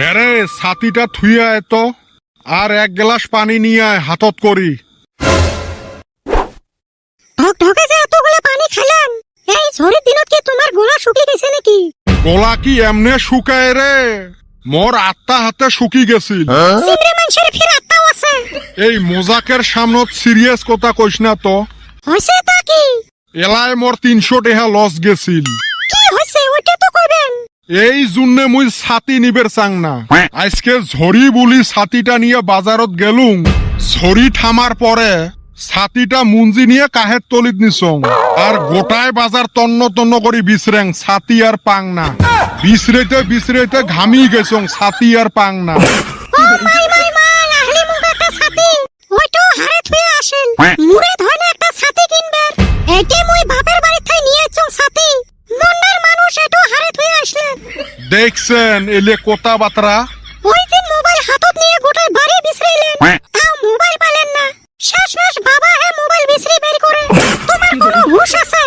হ্যারে ছাতিটা থুইয়া এত আর এক গ্লাস পানি নিয়ে আয় হাতত করি। ঢক ঢকে যে এতগুলো পানি খেলাম এই ঝড়ের দিনত কি তোমার গোলা শুকিয়ে গেছে নাকি? গলা কি এমনে শুকায় রে? মোর আত্মা হাতে শুকি গেছিল। সিমরে মানুষের ফির আত্মাও আছে। এই মোজাকের সামনত সিরিয়াস কথা কইস না তো। হয়েছে তা কি? এলাই মোর তিনশো টেহা লস গেছিল। এই জন্যে মুই ছাতি নিবের চাং না। আজকে ঝড়ি বলি ছাতিটা নিয়ে বাজারত গেলুম ঝড়ি থামার পরে ছাতিটা মুঞ্জি নিয়ে কাহের তলিত নিছং আর গোটায় বাজার তন্ন তন্ন করি বিছরেং ছাতি আর পাং না। বিছরেতে বিছরেতে ঘামি গেছং ছাতি আর পাং না। দেখছেন এলে কোতা বাতরা। ওই দিন মোবাইল হাতত নিয়ে গোটায় বাড়ি বিছরাইলেন তাও মোবাইল পালেন না। শেষ মেশ বাবা হে মোবাইল বিছরি বের করে। তোমার কোনো হুঁশ আছে?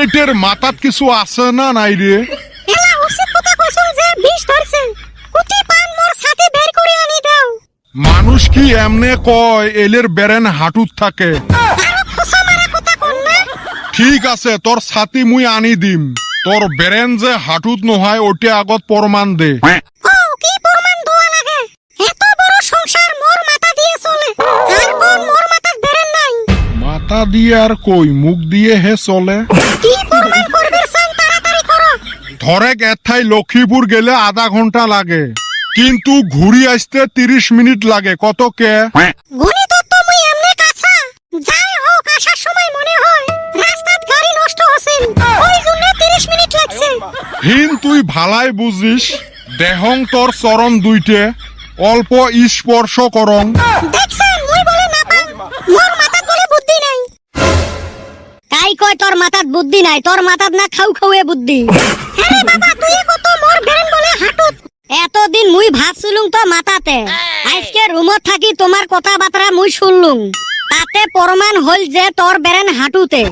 এটার মাথাত কিছু আছে না নাই রে? এলা উচিত কথা কইছুন যে বিষ ধরছে। কুটি পান মোর ছাতি বের করে আনি দাও। মানুষ কি এমনে কয় এলের বেরেন হাঁটুত থাকে? আরও খোসা মারা কথা কোন না। ঠিক আছে তোর ছাতি মুই আনি দিম। তোর বেরেন যে হাঁটুত নহয় ওটা আগত প্রমাণ দে। কি প্রমাণ দোয়া লাগে? এত বড় সংসার মোর মাথা দিয়ে চলে। আর মোর মাথা বেরেন নাই। মাথা দিয়ে আর কই মুখ দিয়ে হে চলে। কি প্রমাণ করবে চান তাড়াতাড়ি করো। ধরে এথাই লক্ষ্মীপুর গেলে আধা ঘণ্টা লাগে। কিন্তু ঘুরি আসতে তিরিশ মিনিট লাগে কত কে? গণিত হিন তুই ভালাই বুঝিস, দেহং তোর চরণ দুইটে, অল্প স্পর্শ করং। কাই কয় তোর মাথাত বুদ্ধি নাই? তোর মাথাত না খাও খাওয়ে বুদ্ধি। এতদিন মুই ভাবছিলুম তো মাথাতে। আজকে রুমত থাকি তোমার কথাবার্তা মুই শুনলুম তাতে প্রমাণ হল যে তোর বেরেন হাঁটুতে।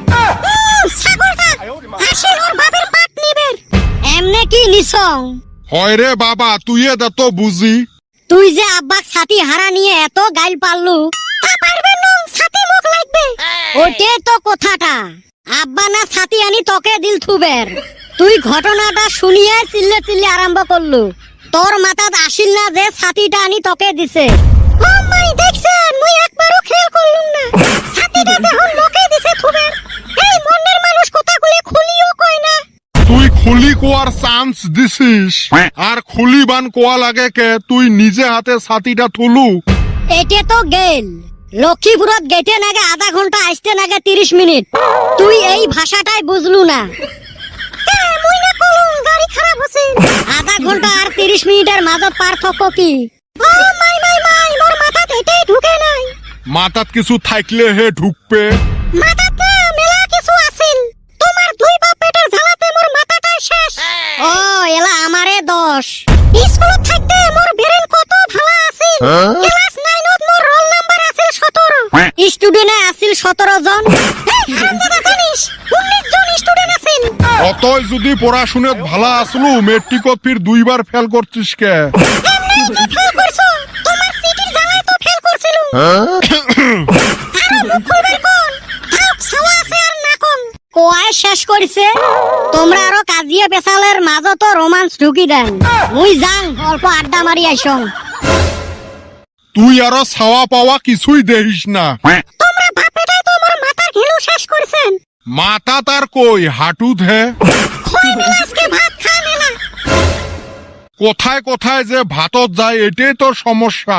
ছাগলটা আসিল ওর বাপের পাট নিবের। এমনে কি নিছং? হয় রে বাবা তুই এত বুঝি। তুই যে আব্বাক ছাতি হারা নিয়ে এত গাইল পারলু তা পারবে নং ছাতি মুখ লাগবে। ওটে তো কথাটা। আব্বা না ছাতি আনি তোকে দিল থুবের। তুই ঘটনাটা শুনিয়ে চিল্লে চিল্লে আরম্ভ করলু। তোর মাথাত আসিল না যে ছাতিটা আনি তোকে দিছে। ও মাই দেখছেন মুই একবারও খেয়াল করলুম না। ছাতিটা চান্স দিছিস আর খুলি বান কোয়া লাগে কে? তুই নিজে হাতে ছাতিটা তুলু এটে তো গেল। লক্ষ্মীপুরত গেটে নাগে আধা ঘণ্টা আসতে নাগে তিরিশ মিনিট। তুই এই ভাষাটাই বুঝলু না। আধা ঘণ্টা আর তিরিশ মিনিটের মাঝত পার্থক্য কি? ও মাই মাই মাই মোর মাথাত এটাই ঢুকে নাই। মাথাত কিছু থাকলে হে ঢুকবে। মাথাত দোষ স্কুলত থাকতে মোর বেরেন কত ভালো আছিল? ক্লাস নাইনত মোর রোল নাম্বার আছিল সতেরো স্টুডেন্ট আছিল সতেরো জন। এই হারামজাদা জানিস উনিশ জন স্টুডেন্ট আছিল। অতই যদি পড়াশুনাত ভালা আসলু মেট্রিকত ফির দুইবার ফেল করছিস কে এমনি ফেল করছ তোমার সিটির জ্বালায় তো ফেল করছিল আরও মুখ খুলবার কোন? থাক ছাওয়া আছে আর না কোন কোয়ায় শেষ করিছে? তোমরা আরও কাজিয়া পেশালের মাজতো রোমান্স ঢুকি দেন। মুই যাং অল্প আড্ডা মারি আইসং। তুই আরও ছাওয়া পাওয়া কিছুই দেখিস না। তোমরা বাপেটাই তো মোর মাথা ঘেলু শেষ করছেন। মাথা তার কই হাঁটুত হে? খই বিলাসকে ভাত খানে না কোথায় কোথায় যে ভাতত যায় এটাই তোর সমস্যা।